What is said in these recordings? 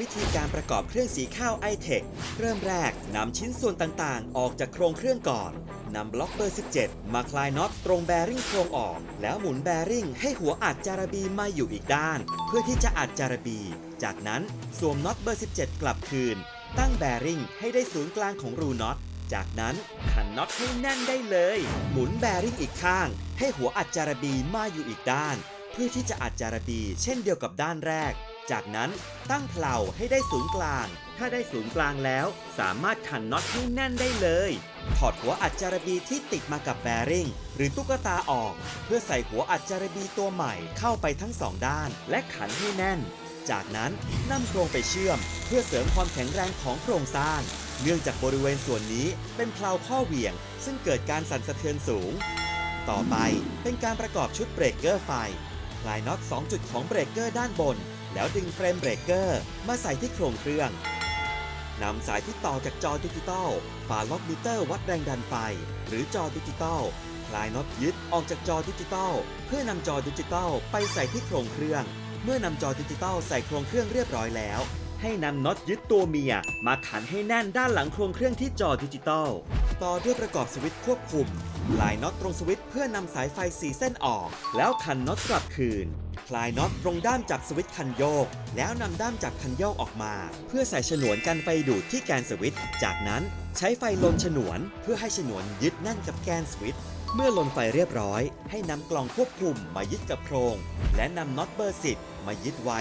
วิธีการประกอบเครื่องสีข้าวไอเทคเริ่มแรกนำชิ้นส่วนต่างๆ ออกจากโครงเครื่องก่อนนำบล็อกเบอร์ 17 มาคลายน็อตตรงแบริ่งโครงออก แล้วหมุนแบริ่งให้หัวอัดจาระบีมาอยู่อีกด้าน เพื่อที่จะอัดจาระบี จากนั้นสวมน็อตเบอร์ 17 กลับคืน ตั้งแบริ่งให้ได้ศูนย์กลางของรูน็อต จากนั้นขันน็อตให้แน่นได้เลย หมุนแบริ่งอีกข้าง ให้หัวอัดจาระบีมาอยู่อีกด้าน เพื่อที่จะอัดจาระบี เช่นเดียวกับด้านแรก จากนั้นตั้งเพลาให้ได้ศูนย์กลาง ถ้าได้ศูนย์กลางแล้ว สามารถขันน็อตให้แน่นได้เลย ถอดหัวอัดจารบีที่ติดมากับแบริ่งหรือตุ๊กตาออก เพื่อใส่หัวอัดจารบีตัวใหม่เข้าไปทั้งสองด้าน และขันให้แน่น จากนั้นนำโครงไปเชื่อม เพื่อเสริมความแข็งแรงของโครงสร้าง เนื่องจากบริเวณส่วนนี้เป็นเพลาข้อเหวี่ยง ซึ่งเกิดการสั่นสะเทือนสูง ต่อไปเป็นการประกอบชุดเบรกเกอร์ไฟคลายน็อต2จุดของเบรกเกอร์ด้านบน แล้วดึงเฟรมเบรกเกอร์มาใส่ที่โครงเครื่องนำสายที่ต่อจากจอดิจิตอลฝาล็อกมิเตอร์วัดแรงดันไฟ หรือจอดิจิตอลคลายน็อตยึดออกจากจอดิจิตอลเพื่อนำจอดิจิตอลไปใส่ที่โครงเครื่อง เมื่อนำจอดิจิตอลใส่โครงเครื่องเรียบร้อยแล้ว ให้นำน็อตยึดตัวเมีย มาขันให้แน่นด้านหลังโครงเครื่องที่จอดิจิตอลต่อด้วยประกอบสวิตช์ควบคุมลายน็อตตรงสวิตช์เพื่อนำสายไฟสีเส้นออก แล้วขันน็อตกลับคืน ลายน็อตตรงด้ามจับสวิตช์คันโยก แล้วนำด้ามจับคันโยกออกมา เพื่อใส่ฉนวนกันไฟดูดที่แกนสวิตช์จากนั้นใช้ไฟลนฉนวน เพื่อให้ฉนวนยึดแน่นกับแกนสวิตช์เมื่อลนไฟเรียบร้อย ให้นำกล่องควบคุมมายึดกับโครง และนำน็อตเบอร์10มายึดไว้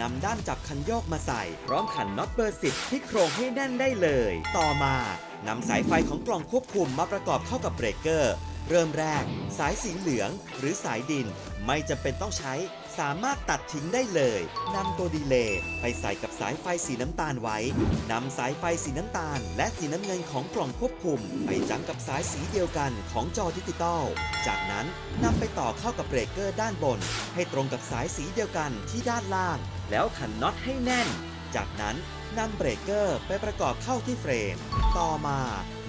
นำด้ามจับคันโยกมาใส่ พร้อมขันน็อตเบอร์10ที่โครงให้แน่นได้เลย ต่อมานำสายไฟของกล่องควบคุมมาประกอบเข้ากับเบรกเกอร์ เริ่มแรก สายสีเหลือง หรือสายดิน ไม่จำเป็นต้องใช้ สามารถตัดทิ้งได้เลยนำตัวดีเลย์ไปใส่กับสายไฟสีน้ำตาลไว้นำสายไฟสีน้ำตาล และสีน้ำเงินของกล่องควบคุม ไปจังกับสายสีเดียวกันของจอดิจิตอล จากนั้นนำไปต่อเข้ากับเบรกเกอร์ด้านบน ให้ตรงกับสายสีเดียวกันที่ด้านล่าง แล้วขันน็อตให้แน่น จากนั้น นำเบรกเกอร์ไปประกอบเข้าที่เฟรม ต่อมา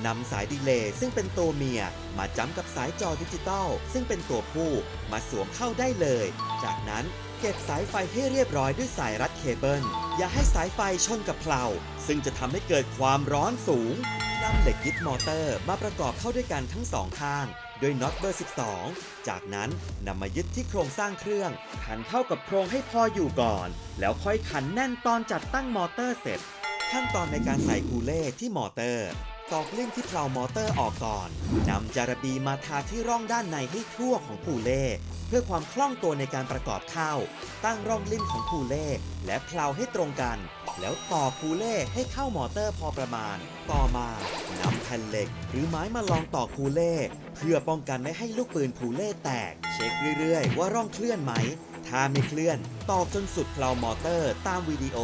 นำสายดีเลย์ซึ่งเป็นตัวเมีย มาจ้ำกับสายจอดิจิตอลซึ่งเป็นตัวผู้มาสวมเข้าได้เลย จากนั้นเก็บสายไฟให้เรียบร้อยด้วยสายรัดเคเบิล อย่าให้สายไฟชนกับเพลาซึ่งจะทำให้เกิดความร้อนสูงนำเหล็กยึดมอเตอร์มาประกอบเข้าด้วยกันทั้งสองข้าง ด้วยน็อตเบอร์ 12 จากนั้นนำมายึดที่โครงสร้างเครื่อง ขันเข้ากับโครงให้พออยู่ก่อน แล้วค่อยขันแน่นตอนจัดตั้งมอเตอร์เสร็จ ขั้นตอนในการใส่คูเล่ที่มอเตอร์ตอกลิ่มที่เพลามอเตอร์ออกก่อนนำจารบีมาทาที่ร่องด้านในให้ทั่วของคูเล่เพื่อความคล่องตัวในการประกอบเข้า ตั้งร่องลิ่มของคูเล่และเพลาให้ตรงกัน แล้วต่อคูเล่ให้เข้ามอเตอร์พอประมาณ ต่อมานำแผ่นเหล็ก หรือไม้มาลองต่อคูเล่เพื่อป้องกันไม่ให้ลูกปืนคูเล่แตก เช็คเรื่อยๆ ว่าร่องเคลื่อนไหม ถ้าไม่เคลื่อนตอกจนสุดเพลามอเตอร์ตามวิดีโอ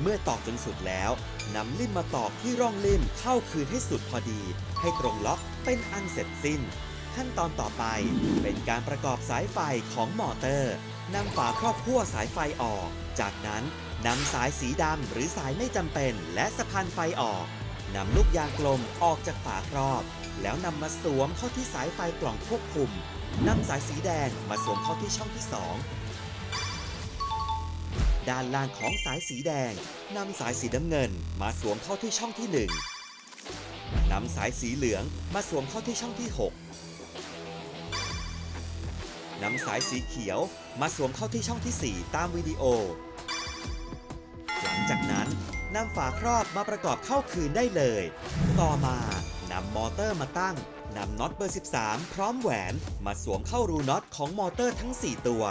เมื่อตอกจนสุดแล้วนำลิ่มมาตอกที่ร่องลิ่มเข้าคืนให้สุดพอดี ให้ตรงล็อกเป็นอันเสร็จสิ้น ขั้นตอนต่อไปเป็นการประกอบสายไฟของมอเตอร์นำฝาครอบขั้วสายไฟออก จากนั้น นำสายสีดำหรือสายไม่จำเป็นและสะพานไฟออก นำลูกยางกลมออกจากฝาครอบ แล้วนำมาสวมเข้าที่สายไฟกล่องควบคุม นำสายสีแดงมาสวมเข้าที่ช่องที่สองด้านล่างของสายสีแดง นำสายสีน้ำเงินมาสวมเข้าที่ช่องที่ 1 นำสายสีเหลืองมาสวมเข้าที่ช่องที่ 6 นำสายสีเขียวมาสวมเข้าที่ช่องทีสี่4 ตามวิดีโอ จากนั้นนำฝาครอบมาประกอบเข้าคืนได้เลย ต่อมานำมอเตอร์มาตั้งนำน็อตเบอร์ 13 พร้อมแหวนมาสวมเข้ารูน็อตของมอเตอร์ทั้ง 4 ตัว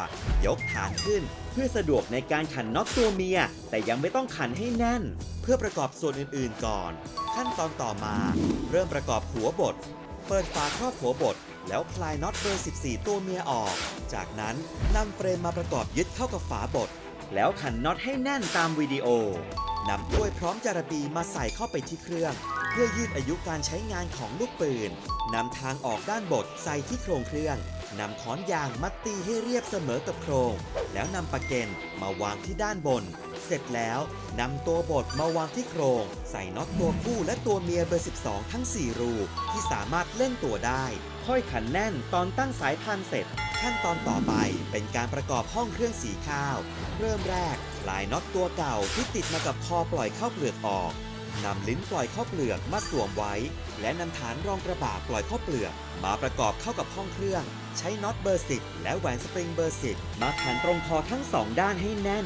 ยกฐานขึ้น เพื่อสะดวกในการขันน็อตตัวเมีย แต่ยังไม่ต้องขันให้แน่น เพื่อประกอบส่วนอื่นๆก่อน ขั้นตอนต่อมา เริ่มประกอบหัวบด เปิดฝาครอบหัวบด แล้วคลายน็อตเบอร์ 14 ตัวเมียออก จากนั้นนำเฟรมมาประกอบยึดเข้ากับฝาบด แล้วขันน็อตให้แน่นตามวิดีโอนำถ้วยพร้อมจารบีมาใส่เข้าไปที่เครื่อง เพื่อยืดอายุการใช้งานของลูกปืนนำทางออกด้านบดใส่ที่โครงเครื่องนำค้อนยางมัดตีให้เรียบเสมอกับโครง แล้วนำปะเกนมาวางที่ด้านบน เสร็จแล้วนำตัวบดมาวางที่โครง ใส่น็อตตัวผู้และตัวเมียเบอร์ 12 ทั้ง 4 รู ที่สามารถเล่นตัวได้ค่อยขันแน่นตอนตั้งสายพานเสร็จ ขั้นตอนต่อไปเป็นการประกอบห้องเครื่องสีข้าว เริ่มแรกลายน็อตตัวเก่าที่ติดมากับคอปล่อยเข้าเปลือกออกนำลิ้นปล่อยข้าวเปลือกมาสวมไว้ และนำฐานรองกระบะปล่อยข้าวเปลือก มาประกอบเข้ากับห้องเครื่อง ใช้น็อตเบอร์ 10 และแหวนสปริงเบอร์ 10 มาขันตรงคอทั้งสองด้านให้แน่น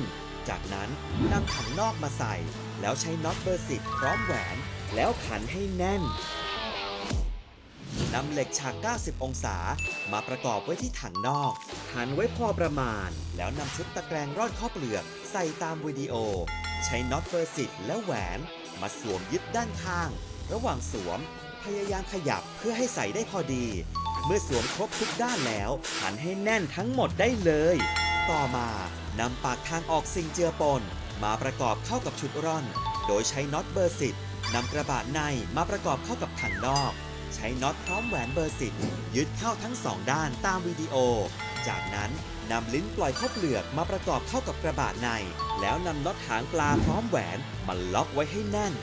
จากนั้นนำขันนอกมาใส่ แล้วใช้น็อตเบอร์10พร้อมแหวน แล้วขันให้แน่นนำเหล็กฉาก 90 องศา มาประกอบไว้ที่ถังนอก หันไว้พอประมาณ แล้วนำชุดตะแกรงร่อนข้าวเปลือก ใส่ตามวิดีโอ ใช้น็อตเบอร์สิบและแหวน มาสวมยึดด้านข้าง ระหว่างสวม พยายามขยับเพื่อให้ใส่ได้พอดี เมื่อสวมครบทุกด้านแล้ว หันให้แน่นทั้งหมดได้เลย ต่อมา นำปากทางออกสิ่งเจือปน มาประกอบเข้ากับชุดร่อน โดยใช้น็อตเบอร์สินำกระบะในมาประกอบเข้ากับถังนอก ใช้น็อตพร้อมแหวนเบอร์สิยึดเข้าทั้งสองด้านตามวิดีโอ จากนั้นนำลิ้นปล่อยข้าเปลือกมาประกอบเข้ากับกระบะใน แล้วนำน็อตหางปลาพร้อมแหวนมาล็อกไว้ให้แน่น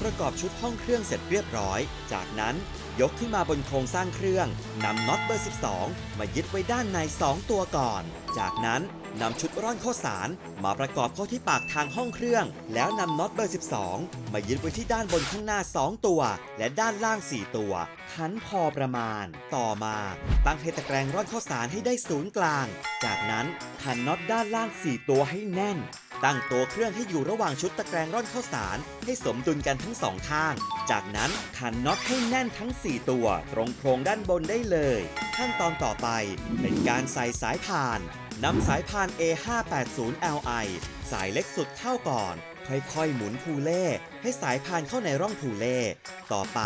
ประกอบชุดห้องเครื่องเสร็จเรียบร้อย จากนั้น ยกขึ้นมาบนโครงสร้างเครื่องนำน็อตเบอร์ 12 มายึดไว้ด้านใน 2 ตัวก่อน จากนั้นนำชุดร่อนข้าวสาร มาประกอบเข้าที่ปากทางห้องเครื่อง แล้วนำน็อตเบอร์ 12 มายึดไว้ที่ด้านบนข้างหน้า 2 ตัว และด้านล่าง 4 ตัวขันพอประมาณ ต่อมา ตั้งให้ตะแกรงร่อนข้าวสารให้ได้ศูนย์กลาง จากนั้นขันน็อตด้านล่าง 4 ตัวให้แน่นตั้งตัวเครื่องให้อยู่ระหว่างชุดตะแกรงร่อนข้าวสาร ให้สมดุลกันทั้งสองข้าง จากนั้นขันน็อตให้แน่นทั้ง 4 ตัว ตรงโครงด้านบนได้เลย ขั้นตอนต่อไปเป็นการใส่สายพานนำสายพาน A580Li สายเล็กสุดเข้าก่อน ค่อยๆ หมุนพูเล่ให้สายพานเข้าในร่องพูเล่ต่อไป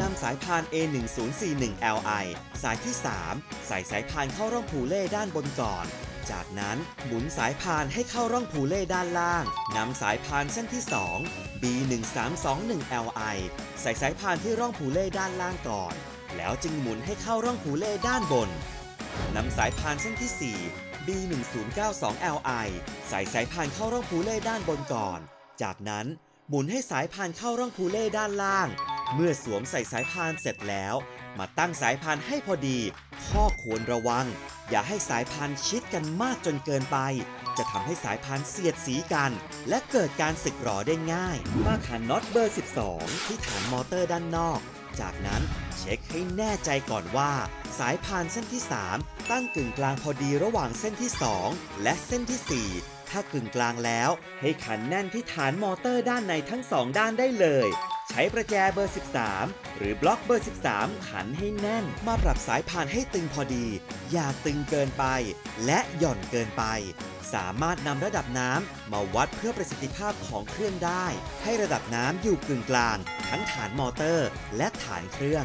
นำสายพาน A1041Li สายที่ 3 ใส่สายพานเข้าร่องพูเล่ด้านบนก่อน จากนั้นหมุนสายพานให้เข้าร่องพูเล่ด้านล่างนำสายพานเส้นที่ 2 B1321Li ใส่สายพานที่ร่องพูเล่ด้านล่างก่อน แล้วจึงหมุนให้เข้าร่องพูเล่ด้านบนนำสายพานเส้นที่ 4 B1092Li ใส่สายพานเข้าร่องพูเล่ด้านบนก่อน จากนั้นหมุนให้สายพานเข้าร่องพูเล่ด้านล่าง เมื่อสวมใส่สายพานเสร็จแล้ว มาตั้งสายพานให้พอดี ข้อควรระวัง อย่าให้สายพานชิดกันมากจนเกินไป จะทำให้สายพานเสียดสีกัน และเกิดการสึกหรอได้ง่ายมาขันน็อตเบอร์ 12 ที่ฐานมอเตอร์ด้านนอก จากนั้นเช็คให้แน่ใจก่อนว่า สายพานเส้นที่ 3 ตั้งกึ่งกลางพอดีระหว่างเส้นที่ 2 และเส้นที่ 4 ถ้ากึ่งกลางแล้ว ให้ขันแน่นที่ฐานมอเตอร์ด้านในทั้งสองด้านได้เลย ใช้ประแจเบอร์ 13 หรือบล็อกเบอร์ 13 ขันให้แน่น มาปรับสายพานให้ตึงพอดี อย่าตึงเกินไป และหย่อนเกินไป สามารถนำระดับน้ำมาวัดเพื่อประสิทธิภาพของเครื่องได้ ให้ระดับน้ำอยู่กึ่งกลาง ทั้งฐานมอเตอร์ และฐานเครื่อง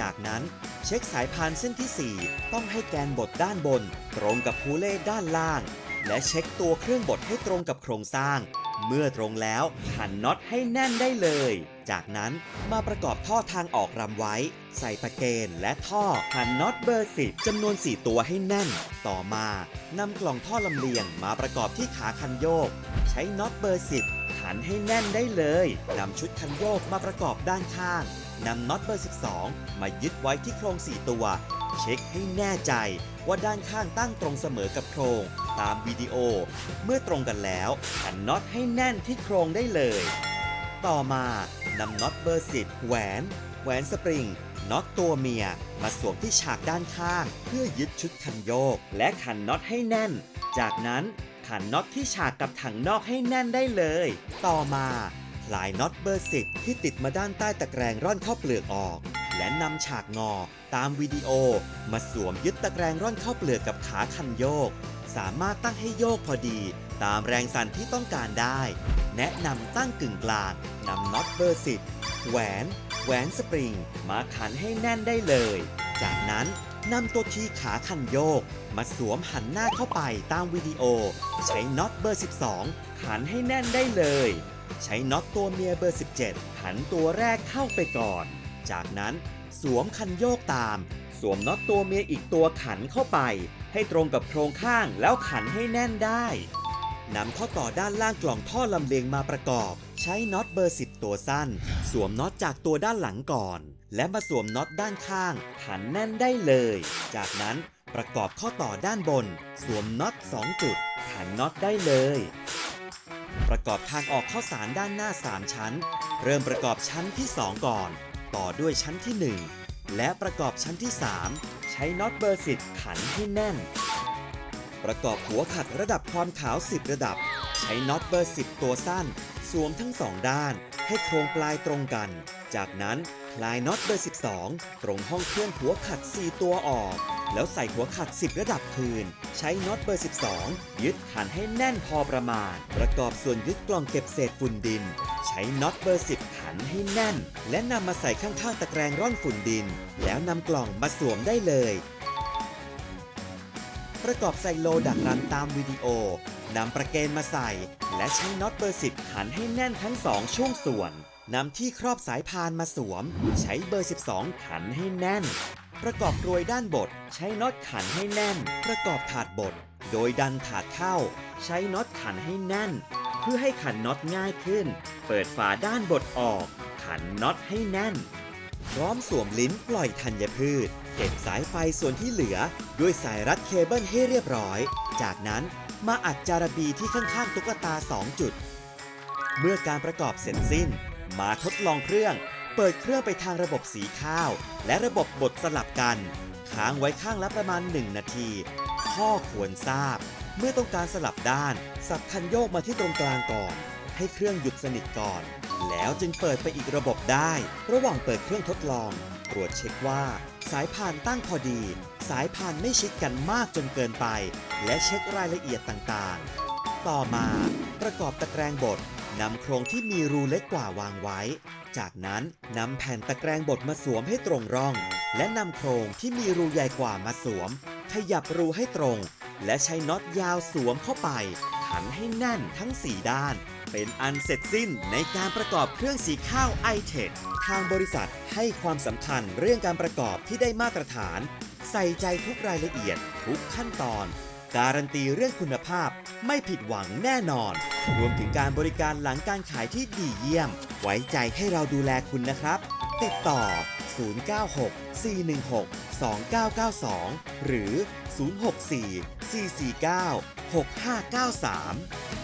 จากนั้นเช็คสายพานเส้นที่ 4 ต้องให้แกนบดด้านบน ตรงกับพูเล่ด้านล่าง และเช็คตัวเครื่องบดให้ตรงกับโครงสร้าง เมื่อตรงแล้วขันน็อตให้แน่นได้เลย จากนั้นมาประกอบท่อทางออกรำไว้ ใส่ตะเกนและท่อหันน็อตเบอร์สิบจำนวน 4 ตัวให้แน่น ต่อมานำกล่องท่อลำเลียงมาประกอบที่ขาคันโยก ใช้น็อตเบอร์สิบขันให้แน่นได้เลยนำชุดคันโยกมาประกอบด้านข้างนำน็อตเบอร์ 12 มายึดไว้ที่โครง 4 ตัว เช็คให้แน่ใจว่าด้านข้างตั้งตรงเสมอกับโครง ตามวิดีโอ เมื่อตรงกันแล้วขันน็อตให้แน่นที่โครงได้เลย ต่อมานำน็อตเบอร์10แหวน แหวนสปริงน็อตตัวเมีย มาสวมที่ฉากด้านข้าง เพื่อยึดชุดคันโยก และขันน็อตให้แน่น จากนั้นขันน็อตที่ฉากกับถังนอกให้แน่นได้เลย ต่อมาคลายน็อตเบอร์10ที่ติดมาด้านใต้ตะแกรงร่อนข้าเปลือกออก และนำฉากงอ ตามวิดีโอ มาสวมยึดตะแกรงร่อนข้าเปลือกกับขาคันโยก สามารถตั้งให้โยกพอดี ตามแรงสั่นที่ต้องการได้ แนะนำตั้งกึ่งกลางนำน็อตเบอร์10แหวน แหวนสปริง มาขันให้แน่นได้เลย จากนั้นนำตัวทีขาคันโยก มาสวมหันหน้าเข้าไปตามวิดีโอ ใช้น็อตเบอร์ 12 ขันให้แน่นได้เลย ใช้น็อตตัวเมียเบอร์ 17หันตัวแรกเข้าไปก่อน จากนั้นสวมคันโยกตาม สวมน็อตตัวเมียอีกตัวขันเข้าไป ให้ตรงกับโครงข้างแล้วขันให้แน่นได้นำข้อต่อด้านล่างกล่องท่อลำเลียงมาประกอบ ใช้น็อตเบอร์ 10 ตัวสั้น สวมน็อตจากตัวด้านหลังก่อน และมาสวมน็อตด้านข้าง ขันแน่นได้เลย จากนั้นประกอบข้อต่อด้านบน สวมน็อต 2 จุด ขันน็อตได้เลย ประกอบทางออกข้าวสารด้านหน้า 3 ชั้น เริ่มประกอบชั้นที่ 2 ก่อน ต่อด้วยชั้นที่ 1 และประกอบชั้นที่ 3 ช้น็อตเบอร์สิบขันให้แน่น ประกอบหัวขัดระดับความขาว 10 ระดับ ใช้น็อตเบอร์สิบตัวสั้น สวมทั้งสองด้าน ให้โครงปลายตรงกัน จากนั้นคลายน็อตเบอร์ 12 ตรงห้องเครื่องหัวขัด 4 ตัวออก แล้วใส่หัวขัด 10 ระดับคืน ใช้น็อตเบอร์ 12 ยึดขันให้แน่นพอประมาณ ประกอบส่วนยึดกล่องเก็บเศษฝุ่นดิน ใช้น็อตเบอร์ 10ขันให้แน่น และนำมาใส่ข้างๆตะแกรงร่อนฝุ่นดิน แล้วนำกล่องมาสวมได้เลย ประกอบไซโลดักรันตามวิดีโอนำประเกนมาใส่ และใช้น็อตเบอร์ 10ขันให้แน่นทั้งสองช่วงส่วนนำที่ครอบสายพานมาสวม ใช้เบอร์ 12ขันให้แน่น ประกอบกรวยด้านบด ใช้น็อตขันให้แน่น ประกอบถาดบด โดยดันถาดเข้า ใช้น็อตขันให้แน่น เพื่อให้ขันน็อตง่ายขึ้น เปิดฝาด้านบดออก ขันน็อตให้แน่น พร้อมสวมลิ้นปล่อยธัญพืช เก็บสายไฟส่วนที่เหลือ ด้วยสายรัดเคเบิลให้เรียบร้อย จากนั้นมาอัดจารบีที่ข้างๆตุ๊กตา 2 จุด เมื่อการประกอบเสร็จสิ้น มาทดลองเครื่อง เปิดเครื่องไปทางระบบสีข้าว และระบบบดสลับกัน ค้างไว้ข้างละประมาณ 1 นาที ข้อควรทราบ เมื่อต้องการสลับด้าน สับคันโยกมาที่ตรงกลางก่อน ให้เครื่องหยุดสนิทก่อน แล้วจึงเปิดไปอีกระบบได้ ระหว่างเปิดเครื่องทดลอง ตรวจเช็คว่า สายพานตั้งพอดี สายพานไม่ชิดกันมากจนเกินไป และเช็ครายละเอียดต่างๆ ต่อมาประกอบตะแกรงบด นำโครงที่มีรูเล็กกว่าวางไว้ จากนั้นนำแผ่นตะแกรงบดมาสวมให้ตรงร่อง และนำโครงที่มีรูใหญ่กว่ามาสวม ขยับรูให้ตรง และใช้น็อตยาวสวมเข้าไป ขันให้แน่นทั้ง 4 ด้าน เป็นอันเสร็จสิ้นในการประกอบเครื่องสีข้าว i t e c ทางบริษัทให้ความสำคัญเรื่องการประกอบที่ได้มาตรฐาน ใส่ใจทุกรายละเอียดทุกขั้นตอน การันตีเรื่องคุณภาพไม่ผิดหวังแน่นอน รวมถึงการบริการหลังการขายที่ดีเยี่ยม ไว้ใจให้เราดูแลคุณนะครับ ติดต่อ 096 416 2992 หรือ 064 449 6593